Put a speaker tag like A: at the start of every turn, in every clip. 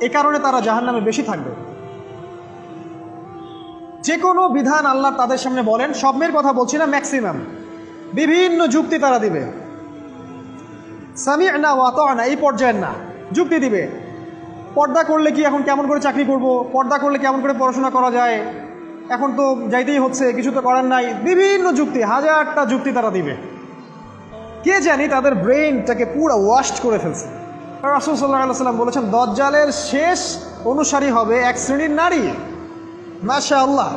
A: এ কারণে তারা জাহান নামে বেশি থাকবে। যে কোনো বিধান আল্লাহ তাদের সামনে বলেন, সব মেয়ের কথা বলছি না ম্যাক্সিমাম বিভিন্ন যুক্তি তারা দিবে। সামি না ওয়াত না এই পর্যায়ের না। যুক্তি দিবে। পর্দা করলে কি এখন কেমন করে চাকরি করব? পর্দা করলে কেমন করে পড়াশোনা করা যায়? এখন তো যাইতেই হচ্ছে, কিছু তো করার নাই। বিভিন্ন যুক্তি, হাজারটা যুক্তি তারা দিবে। কে জানি তাদের ব্রেইনটাকে পুরো ওয়াস্ট করে ফেলছে। রাসুল সাল্লাহ সাল্লাম বলেছেন, দজ্জালের শেষ অনুসারী হবে এক শ্রেণির নারী। মাশা আল্লাহ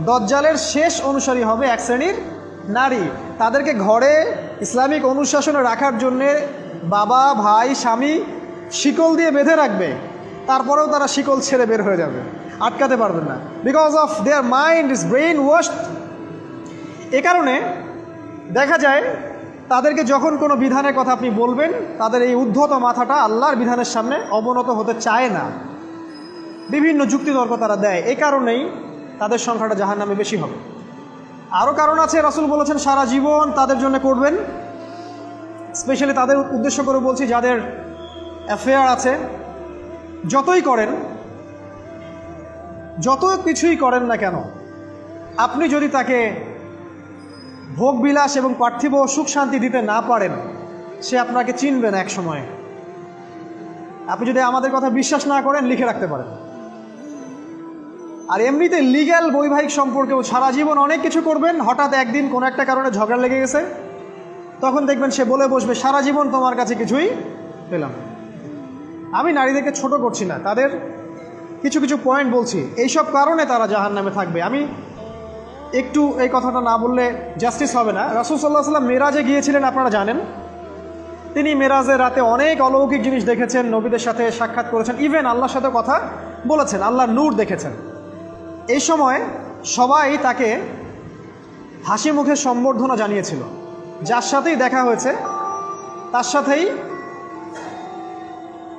A: দজ্জালের শেষ অনুসারী হবে এক শ্রেণির নারী। তাদেরকে ঘরে ইসলামিক অনুশাসনে রাখার জন্যে বাবা, ভাই, স্বামী শিকল দিয়ে বেঁধে রাখবে। তারপরেও তারা শিকল ছেড়ে বের হয়ে যাবে। আটকাতে পারবেন না। Because of their mind is brain washed এ কারণে দেখা যায় তাদেরকে যখন কোনো বিধানের কথা আপনি বলবেন, তাদের এই উদ্ধত মাথাটা আল্লাহর বিধানের সামনে অবনত হতে চায় না। বিভিন্ন যুক্তিতর্ক তারা দেয়। এই কারণেই তাদের সংখ্যাটা জাহার নামে বেশি হবে। আরও কারণ আছে, রাসুল বলেছেন, সারা জীবন তাদের জন্য করবেন। স্পেশালি তাদের উদ্দেশ্য করে বলছি, যাদের অ্যাফেয়ার আছে, যতই করেন, যত কিছুই করেন না কেন, আপনি যদি তাকে ভোগ বিলাস এবং পার্থিব সুখ শান্তি দিতে না পারেন, সে আপনাকে চিনবে না এক আপনি যদি আমাদের কথা বিশ্বাস না করেন, লিখে রাখতে পারেন। আর এমনিতে লিগ্যাল বৈবাহিক সম্পর্কেও সারা জীবন অনেক কিছু করবেন, হঠাৎ একদিন কোনো একটা কারণে ঝগড়া লেগে গেছে, তখন দেখবেন সে বলে বসবে, সারা জীবন তোমার কাছে কিছুই পেলাম আমি নারীদেরকে ছোট করছি না, তাদের কিছু কিছু পয়েন্ট বলছি, এইসব কারণে তারা জাহান নামে থাকবে। আমি একটু এই কথাটা না বললে জাস্টিস হবে না। রাসুল সাল্লাহ সাল্লাম মেরাজে গিয়েছিলেন, আপনারা জানেন। তিনি মেরাজের রাতে অনেক অলৌকিক জিনিস দেখেছেন, নবীদের সাথে সাক্ষাৎ করেছেন। ইভেন আল্লাহর সাথে কথা বলেছেন আল্লাহ নূর দেখেছেন। এই সময় সবাই তাকে হাসি মুখে সম্বর্ধনা জানিয়েছিল। যার সাথেই দেখা হয়েছে, তার সাথেই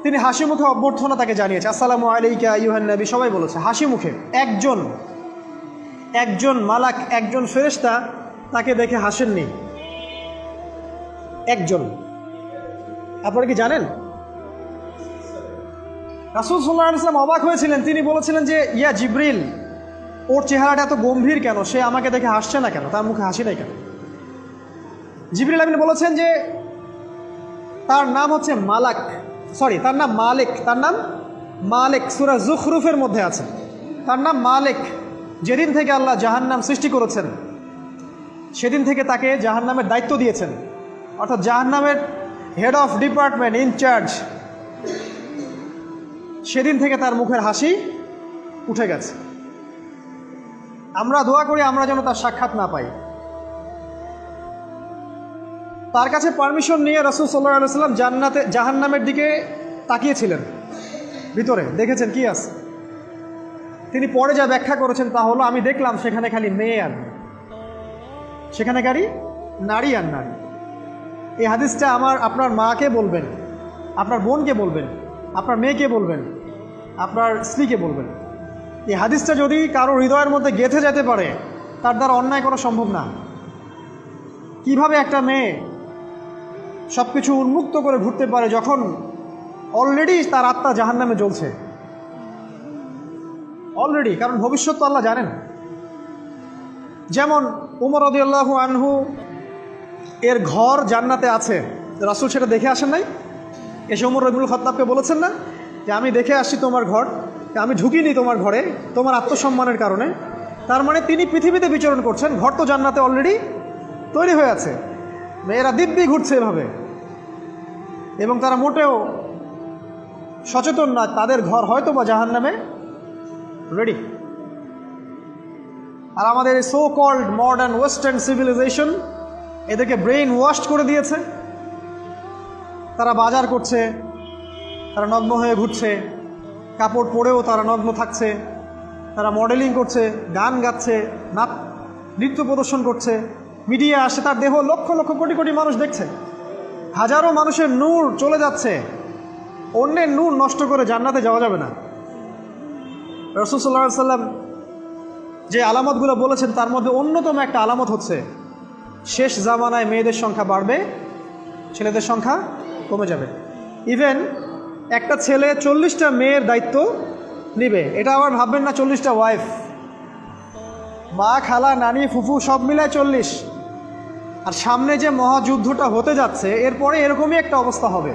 A: তিনি হাসি মুখে অভ্যর্থনা তাকে জানিয়েছে। আসসালামু আলাইকা ইউহান নবী, সবাই বলেছে, হাসি মুখে। একজন একজন মালাক, একজন ফেরেশতা তাকে দেখে হাসেননি। একজন। আপনারা কি জানেন? রাসুল সাল্লাহ ইসলাম অবাক হয়েছিলেন। তিনি বলেছিলেন যে, ইয়া জিব্রিল, ওর চেহারাটা এত গম্ভীর কেন? সে আমাকে দেখে হাসছে না কেন? তার মুখে হাসি নাই কেন? জিবরিল আমিন বলেছেন যে, তার নাম হচ্ছে মালাক। সরি, তার নাম মালিক। তার নাম মালিক। সুরা জুখরুফের মধ্যে আছে। তার নাম মালিক। যেদিন থেকে আল্লাহ জাহান্নাম সৃষ্টি করেছেন, সেদিন থেকে তাকে জাহান্নামের দায়িত্ব দিয়েছেন। অর্থাৎ জাহান্নামের হেড অফ ডিপার্টমেন্ট ইনচার্জ সেদিন থেকে তার মুখের হাসি উঠে গেছে। আমরা দোয়া করি আমরা যেন তার সাক্ষাৎ না পাই। তার কাছে পারমিশন নিয়ে রসুল সাল্লাহ সাল্লাম জান্নাতে, জাহান্নামের দিকে তাকিয়েছিলেন। ভিতরে দেখেছেন কি আছে? তিনি পরে যা ব্যাখ্যা করেছেন তা হলো, আমি দেখলাম সেখানে খালি মেয়ে আর। সেখানে গাড়ি? নারী আর নারী। এই হাদিসটা আমার, আপনার মাকে বলবেন, আপনার বোনকে বলবেন, আপনার মেয়েকে বলবেন, আপনার স্ত্রীকে বলবেন। এই হাদিসটা যদি কারও হৃদয়ের মধ্যে গেঁথে যেতে পারে, তার দ্বারা অন্যায় করা সম্ভব না। কীভাবে একটা মেয়ে সব কিছু উন্মুক্ত করে ঘুরতে পারে যখন অলরেডি তার আত্মা জাহান নামে জ্বলছে? অলরেডি কারণ ভবিষ্যৎ তো আল্লাহ জানেন। যেমন উমর রদিয়াল্লাহু আনহু, এর ঘর জান্নাতে আছে। রাসুল সেটা দেখে আসেন নাই? এসে উমর রবিউল খত্তাবকে বলেছেন না? যে আমি দেখে আসছি তোমার ঘর আমি ঢুকিনি তোমার ঘরে, তোমার আত্মসম্মানের কারণে। তার মানে তিনি পৃথিবীতে বিচরণ করছেন, ঘর তো জান্নাতে অলরেডি তৈরি হয়ে আছে। মেয়েরা দিব্যি ঘুরছে এভাবে। এবং তারা মোটেও সচেতন না, তাদের ঘর হয়তো বা জাহান নামে রেডি আর আমাদের so called modern western civilisation এদেরকে ব্রেইন ওয়াশ করে দিয়েছে। তারা বাজার করছে, তারা নগ্ন হয়ে ঘুরছে, কাপড় পরেও তারা নগ্ন থাকছে, তারা মডেলিং করছে, গান গাচ্ছে, নাচ, নৃত্য প্রদর্শন করছে মিডিয়া আসে, তার দেহ লক্ষ লক্ষ কোটি কোটি মানুষ দেখছে। হাজারো মানুষের নূর চলে যাচ্ছে। অন্যের নূর নষ্ট করে জান্নাতে যাওয়া যাবে না। রসুল সাল্লাহ সাল্লাম যে আলামতগুলো বলেছেন, তার মধ্যে অন্যতম একটা আলামত হচ্ছে, শেষ জামানায় মেয়েদের সংখ্যা বাড়বে, ছেলেদের সংখ্যা কমে যাবে। ইভেন একটা ছেলে চল্লিশটা মেয়ের দায়িত্ব নিবে, এটা আবার ভাববেন না চল্লিশটা ওয়াইফ মা, খালা, নানি, ফুফু, সব মিলায় চল্লিশ। আর সামনে যে মহাযুদ্ধটা হতে যাচ্ছে, এরপরে এরকমই একটা অবস্থা হবে।